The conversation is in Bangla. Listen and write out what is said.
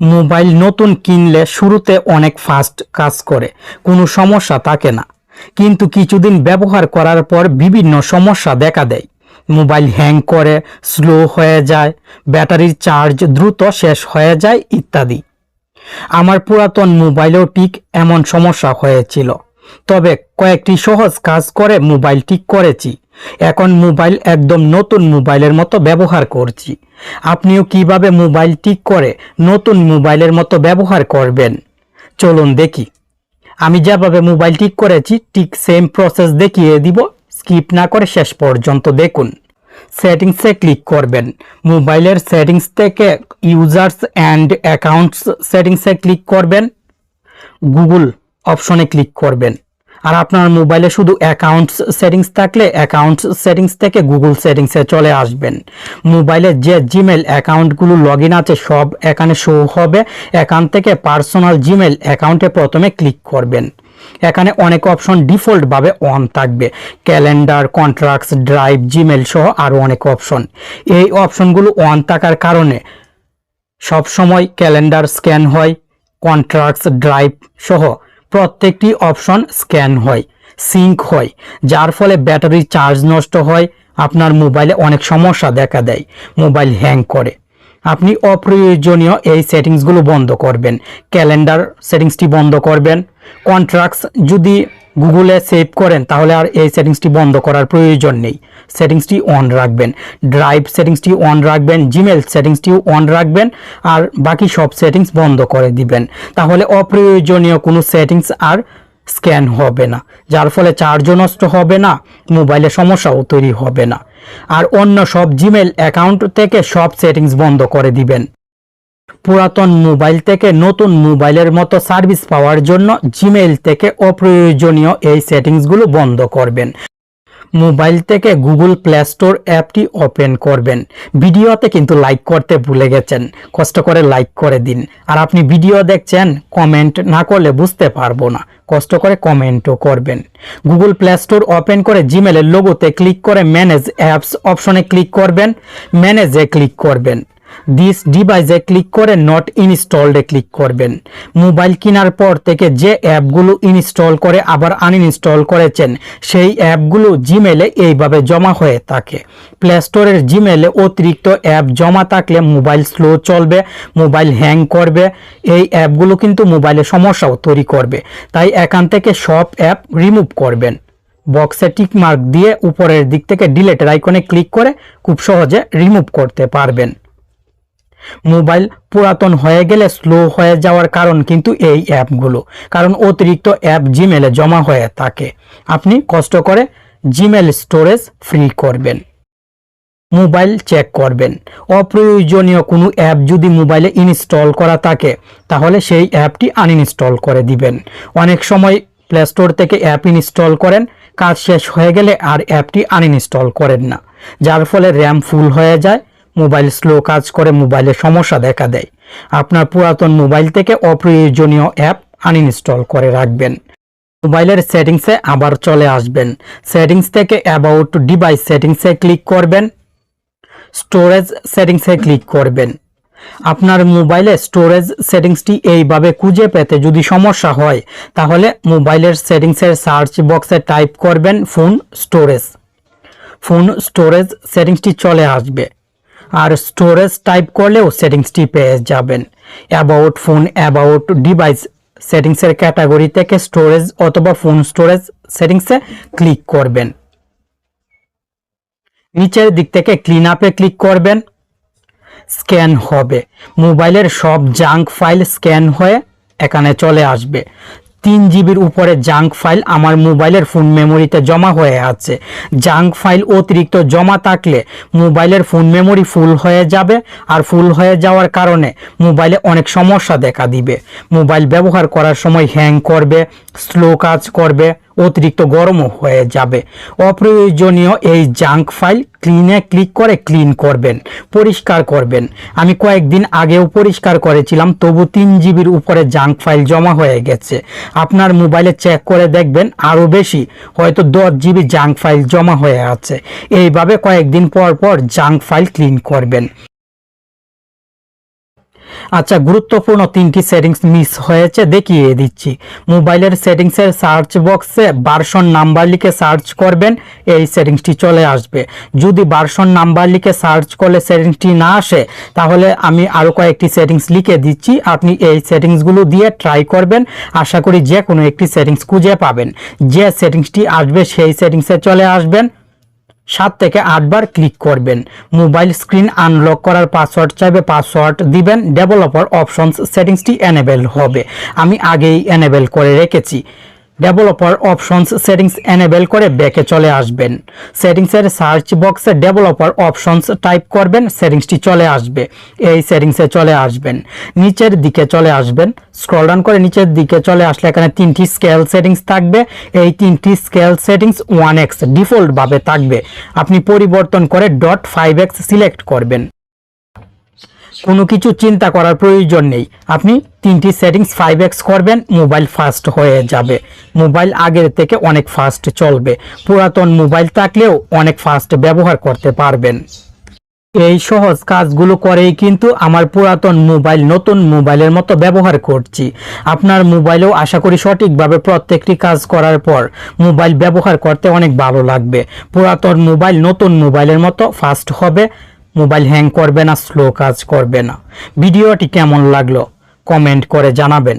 মোবাইল নতুন কিনলে শুরুতে অনেক ফাস্ট কাজ করে, কোনো সমস্যা থাকে না। কিন্তু কিছুদিন ব্যবহার করার পর বিভিন্ন সমস্যা দেখা দেয়। মোবাইল হ্যাং করে, স্লো হয়ে যায়, ব্যাটারির চার্জ দ্রুত শেষ হয়ে যায় ইত্যাদি। আমার পুরাতন মোবাইলেও ঠিক এমন সমস্যা হয়েছিল। তবে কয়েকটি সহজ কাজ করে মোবাইল ঠিক করেছি। এখন মোবাইল একদম নতুন মোবাইলের মতো ব্যবহার করছি। আপনিও কীভাবে মোবাইল ঠিক করে নতুন মোবাইলের মতো ব্যবহার করবেন? চলুন দেখি। আমি যেভাবে মোবাইল ঠিক করেছি, ঠিক সেম প্রসেস দেখিয়ে দিব। স্কিপ না করে শেষ পর্যন্ত দেখুন। সেটিংসে ক্লিক করবেন। মোবাইলের সেটিংস থেকে ইউজার্স অ্যান্ড অ্যাকাউন্টস সেটিংসে ক্লিক করবেন। গুগল অপশনে ক্লিক করবেন। আর আপনার মোবাইলে শুধু অ্যাকাউন্টস সেটিংস থাকলে অ্যাকাউন্টস সেটিংস থেকে গুগল সেটিংসে চলে আসবেন। মোবাইলে যে জিমেল অ্যাকাউন্টগুলো লগ আছে, সব এখানে শো হবে। এখান থেকে পার্সোনাল জিমেল অ্যাকাউন্টে প্রথমে ক্লিক করবেন। এখানে অনেক অপশন ডিফল্টভাবে অন থাকবে। ক্যালেন্ডার কন্ট্রাক্টস ড্রাইভ জিমেল সহ আরও অনেক অপশন এই অপশনগুলো অন থাকার কারণে সব সময় ক্যালেন্ডার স্ক্যান হয় কন্ট্রাক্টস ড্রাইভ সহ। প্রত্যেকটি অপশন স্ক্যান হয়, সিঙ্ক হয়, যার ফলে ব্যাটারির চার্জ নষ্ট হয়, আপনার মোবাইলে অনেক সমস্যা দেখা দেয়, মোবাইল হ্যাং করে। আপনি অপ্রয়োজনীয় এই সেটিংসগুলো বন্ধ করবেন। ক্যালেন্ডার সেটিংসটি বন্ধ করবেন। কন্ট্রাক্টস যদি গুগলে সেভ করেন, তাহলে আর এই সেটিংসটি বন্ধ করার প্রয়োজন নেই। সেটিংসটি অন রাখবেন। ড্রাইভ সেটিংসটি অন রাখবেন। জিমেল সেটিংসটিও অন রাখবেন। আর বাকি সব সেটিংস বন্ধ করে দিবেন। তাহলে অপ্রয়োজনীয় কোনো সেটিংস আর স্ক্যান হবে না, যার ফলে চার্জও নষ্ট হবে না, মোবাইলে সমস্যাও তৈরি হবে না। আর অন্য সব জিমেল অ্যাকাউন্ট থেকে সব সেটিংস বন্ধ করে দিবেন। পুরাতন মোবাইল থেকে নতুন মোবাইলের মতো সার্ভিস পাওয়ার জন্য জিমেল থেকে অপ্রয়োজনীয় এই সেটিংসগুলো বন্ধ করবেন। মোবাইল থেকে গুগল প্লে স্টোর অ্যাপটি ওপেন করবেন। ভিডিওতে কিন্তু লাইক করতে ভুলে গেছেন। কষ্ট করে লাইক করে দিন। আর আপনি ভিডিও দেখছেন, কমেন্ট না করলে বুঝতে পারব না। কষ্ট করে কমেন্টও করবেন। গুগল প্লে স্টোর ওপেন করে জিমেলের লোগোতে ক্লিক করে ম্যানেজ অ্যাপস অপশনে ক্লিক করবেন। ম্যানেজে ক্লিক করবেন। দিস ডিভাইসে ক্লিক করে নট ইনস্টলডে ক্লিক করবেন। মোবাইল কেনার পর থেকে যে অ্যাপগুলো ইনস্টল করে আবার আনইনস্টল করেছেন, সেই অ্যাপগুলো জিমেলে এইভাবে জমা হয়ে থাকে। প্লে স্টোরের জিমেলে অতিরিক্ত অ্যাপ জমা থাকলে মোবাইল স্লো চলবে মোবাইল হ্যাং করবে। এই অ্যাপগুলো কিন্তু মোবাইলে সমস্যাও তৈরি করবে। তাই এখান থেকে সব অ্যাপ রিমুভ করবেন। বক্সে টিক মার্ক দিয়ে উপরের দিক থেকে ডিলেটের আইকনে ক্লিক করে খুব সহজে রিমুভ করতে পারবেন। মোবাইল পুরাতন হয়ে গেলে স্লো হয়ে যাওয়ার কারণ কিন্তু এই অ্যাপগুলো। কারণ অতিরিক্ত অ্যাপ জিমেলে জমা হয়ে থাকে। আপনি কষ্ট করে জিমেল স্টোরেজ ফ্রি করবেন। মোবাইল চেক করবেন। অপ্রয়োজনীয় কোনো অ্যাপ যদি মোবাইলে ইনস্টল করা থাকে, তাহলে সেই অ্যাপটি আনইনস্টল করে দিবেন। অনেক সময় প্লে স্টোর থেকে অ্যাপ ইনস্টল করেন, কাজ শেষ হয়ে গেলে আর অ্যাপটি আনইনস্টল করেন না। যার ফলে র্যাম ফুল হয়ে যায় মোবাইল স্লো কাজ করে, মোবাইলে সমস্যা দেখা দেয়। আপনার পুরাতন মোবাইল থেকে অপ্রয়োজনীয় অ্যাপ আনইনস্টল করে রাখবেন। মোবাইলের সেটিংসে আবার চলে আসবেন। সেটিংস থেকে অ্যাবাউট ডিভাইস সেটিংসে ক্লিক করবেন। স্টোরেজ সেটিংসে ক্লিক করবেন। আপনার মোবাইলে স্টোরেজ সেটিংসটি এইভাবে খুঁজে পেতে যদি সমস্যা হয়, তাহলে মোবাইলের সেটিংসের সার্চ বক্সে টাইপ করবেন ফোন স্টোরেজ। ফোন স্টোরেজ সেটিংসটি চলে আসবে। আর স্টোরেজ টাইপ করলেও সেটিংসটি পেয়ে যাবেন। অ্যাবাউট ফোন অ্যাবাউট ডিভাইস সেটিংসের ক্যাটাগরি থেকে স্টোরেজ অথবা ফোন স্টোরেজ সেটিংসে ক্লিক করবেন। নিচের দিক থেকে ক্লিন আপে ক্লিক করবেন। স্ক্যান হবে। মোবাইলের সব জাঙ্ক ফাইল স্ক্যান হয়ে এখানে চলে আসবে। তিন জিবির উপরে জাঙ্ক ফাইল আমার মোবাইলের ফোন মেমোরিতে জমা হয়ে আছে। জাঙ্ক ফাইল অতিরিক্ত জমা থাকলে মোবাইলের ফোন মেমোরি ফুল হয়ে যাবে আর ফুল হয়ে যাওয়ার কারণে মোবাইলে অনেক সমস্যা দেখা দিবে। মোবাইল ব্যবহার করার সময় হ্যাং করবে, স্লো কাজ করবে অতিরিক্ত গরমও হয়ে যাবে। অপ্রয়োজনীয় এই জাঙ্ক ফাইল ক্লিনে ক্লিক করে ক্লিন করবেন, পরিষ্কার করবেন। আমি কয়েকদিন আগেও পরিষ্কার করেছিলাম, তবু তিন জিবির উপরে জাঙ্ক ফাইল জমা হয়ে গেছে। আপনার মোবাইলে চেক করে দেখবেন আরও বেশি, হয়তো দশ জিবি জাঙ্ক ফাইল জমা হয়ে আছে। এইভাবে কয়েকদিন পর পর জাঙ্ক ফাইল ক্লিন করবেন। আচ্ছা গুরুত্বপূর্ণ তিনটি সেটিংস মিস হয়েছে, দেখিয়ে দিচ্ছি। মোবাইলের সেটিংসের সার্চ বক্সে বার্সন নাম্বার লিখে সার্চ করবেন, এই সেটিংসটি চলে আসবে। যদি বার্সন নাম্বার লিখে সার্চ করলে সেটিংসটি না আসে, তাহলে আমি আরও কয়েকটি সেটিংস লিখে দিচ্ছি। আপনি এই সেটিংসগুলো দিয়ে ট্রাই করবেন, আশা করি যে কোনো একটি সেটিংস খুঁজে পাবেন। যে সেটিংসটি আসবে, সেই সেটিংসে চলে আসবেন। সাত থেকে আটবার ক্লিক করবেন। মোবাইল স্ক্রিন আনলক করার পাসওয়ার্ড চাইবে, পাসওয়ার্ড দিবেন, ডেভেলপার অপশনস সেটিংসটি এনেবেল হবে। আমি আগেই এনেবেল করে রেখেছি। ডেভেলপার অপশনস সেটিংস এনেবেল করে ব্যাকে চলে আসবেন। সেটিংসের সার্চ বক্সে ডেভেলপার অপশনস টাইপ করবেন, সেটিংসটি চলে আসবে। এই সেটিংসে চলে আসবেন। নিচের দিকে চলে আসবেন। স্ক্রল ডাউন করে নিচের দিকে চলে আসলে এখানে তিনটি স্কেল সেটিংস থাকবে। এই তিনটি স্কেল সেটিংস ওয়ান এক্স ডিফল্টভাবে থাকবে। আপনি পরিবর্তন করে ডট ফাইভ এক্স সিলেক্ট করবেন। কোনো কিছু চিন্তা করার প্রয়োজন নেই। আপনি তিনটি সেটিংস ফাইভ এক্স করবেন মোবাইল ফাস্ট হয়ে যাবে। মোবাইল আগের থেকে অনেক ফাস্ট চলবে। পুরাতন মোবাইল থাকলেও অনেক ফাস্ট ব্যবহার করতে পারবেন। এই সহজ কাজগুলো করেই কিন্তু আমার পুরাতন মোবাইল নতুন মোবাইলের মতো ব্যবহার করছি। আপনার মোবাইলেও আশা করি সঠিকভাবে প্রত্যেকটি কাজ করার পর মোবাইল ব্যবহার করতে অনেক ভালো লাগবে। পুরাতন মোবাইল নতুন মোবাইলের মতো ফাস্ট হবে। মোবাইল হ্যাং করবে না স্লো কাজ করবে না। ভিডিওটি কেমন লাগল? কমেন্ট করে জানাবেন।